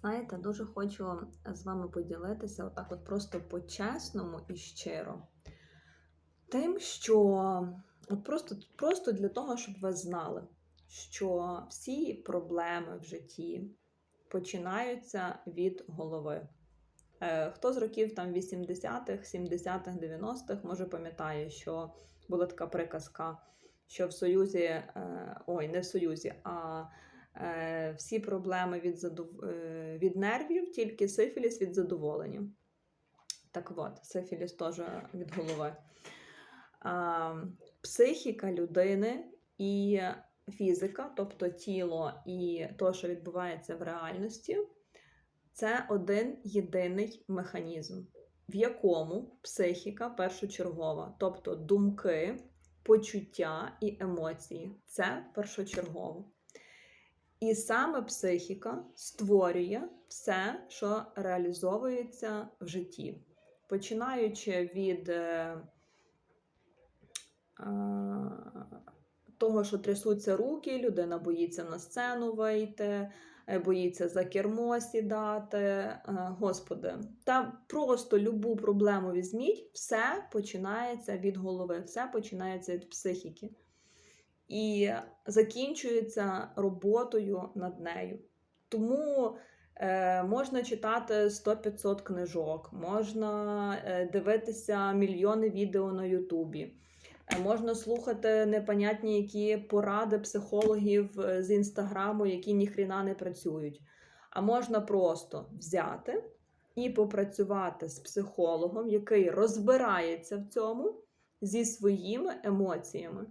Знаєте, дуже хочу з вами поділитися отак, от просто по-чесному і щиро. Тим, що от просто, просто для того, щоб ви знали, що всі проблеми в житті починаються від голови. Е, Хто з років там 80-х, 70-х, 90-х, може пам'ятає, що була така приказка, що в Союзі, е, ой, не в Союзі, а е, всі проблеми від, задов... е, від нервів, тільки сифіліс від задоволення. Так от, сифіліс теж від голови. Психіка людини і фізика, тобто тіло і те, що відбувається в реальності, це один єдиний механізм, в якому психіка першочергова, тобто думки, почуття і емоції це першочергово. І саме психіка створює все, що реалізовується в житті, починаючи від е, е, того, що трясуться руки, людина боїться на сцену вийти, е, боїться за кермо сідати. Е, Господи, та просто любу проблему візьміть, все починається від голови, все починається від психіки. І закінчується роботою над нею. Тому е, можна читати 100-500 книжок, можна е, дивитися мільйони відео на Ютубі. Е, Можна слухати непонятні які поради психологів е, з інстаграму, які ніхріна не працюють. А можна просто взяти і попрацювати з психологом, який розбирається в цьому зі своїми емоціями,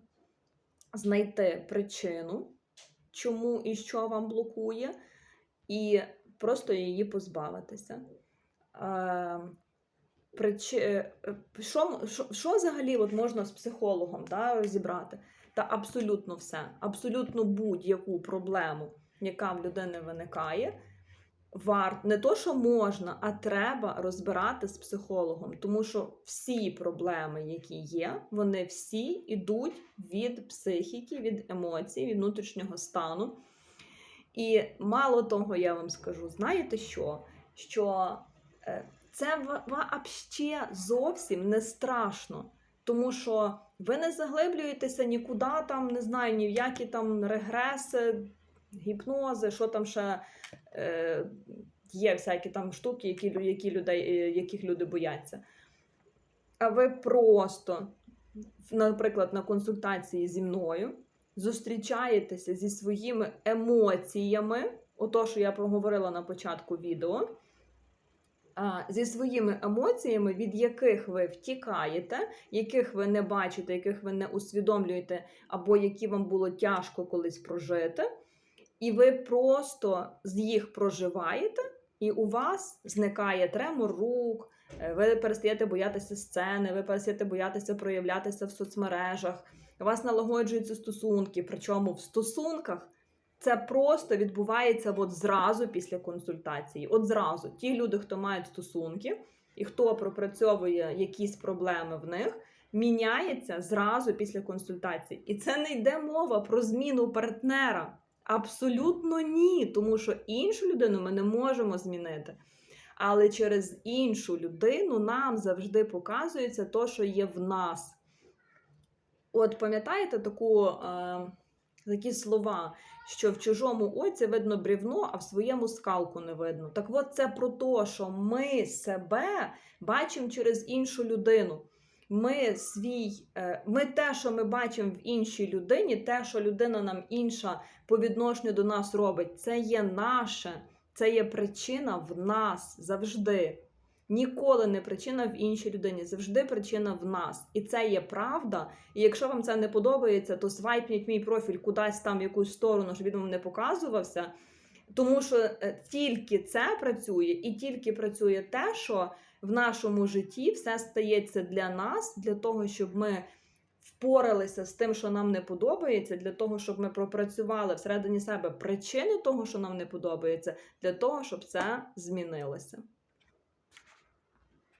знайти причину, чому і що вам блокує, і просто її позбавитися. Е, прич... е, що, що, що взагалі от можна з психологом да, розібрати? Та абсолютно все, абсолютно будь-яку проблему, яка в людини виникає, варт не то, що можна, а треба розбирати з психологом. Тому що всі проблеми, які є, вони всі йдуть від психіки, від емоцій, від внутрішнього стану. І мало того, я вам скажу, знаєте що? Що е, це взагалі зовсім не страшно. Тому що ви не заглиблюєтеся нікуди там, не знаю, ні в які там регреси, гіпнози, що там ще е, є всякі там штуки, які, які людей, е, яких люди бояться. А ви просто, наприклад, на консультації зі мною зустрічаєтеся зі своїми емоціями, ото, що я проговорила на початку відео зі своїми емоціями, від яких ви втікаєте, яких ви не бачите, яких ви не усвідомлюєте, або які вам було тяжко колись прожити, і ви просто з їх проживаєте, і у вас зникає тремор рук, е, ви перестаєте боятися сцени, ви перестаєте боятися проявлятися в соцмережах, у вас налагоджуються стосунки, причому в стосунках. Це просто відбувається от зразу після консультації. От зразу ті люди, хто мають стосунки і хто пропрацьовує якісь проблеми в них, міняється зразу після консультації. І це не йде мова про зміну партнера. Абсолютно ні, тому що іншу людину ми не можемо змінити. Але через іншу людину нам завжди показується те, що є в нас. От пам'ятаєте таку. Е- такі слова, що в чужому оці видно брівно, а в своєму скалку не видно. Так от це про те, що ми себе бачимо через іншу людину. Ми свій, е, ми те, що ми бачимо в іншій людині, те, що людина нам інша по відношенню до нас робить, це є наше, це є причина в нас завжди. Ніколи не причина в іншій людині, завжди причина в нас. І це є правда. І якщо вам це не подобається, то свайпніть мій профіль кудись там в якусь сторону, щоб він вам не показувався. Тому що е, тільки це працює, і тільки працює те, що в нашому житті все стається для нас, для того, щоб ми впоралися з тим, що нам не подобається, для того, щоб ми пропрацювали всередині себе причини того, що нам не подобається, для того, щоб це змінилося.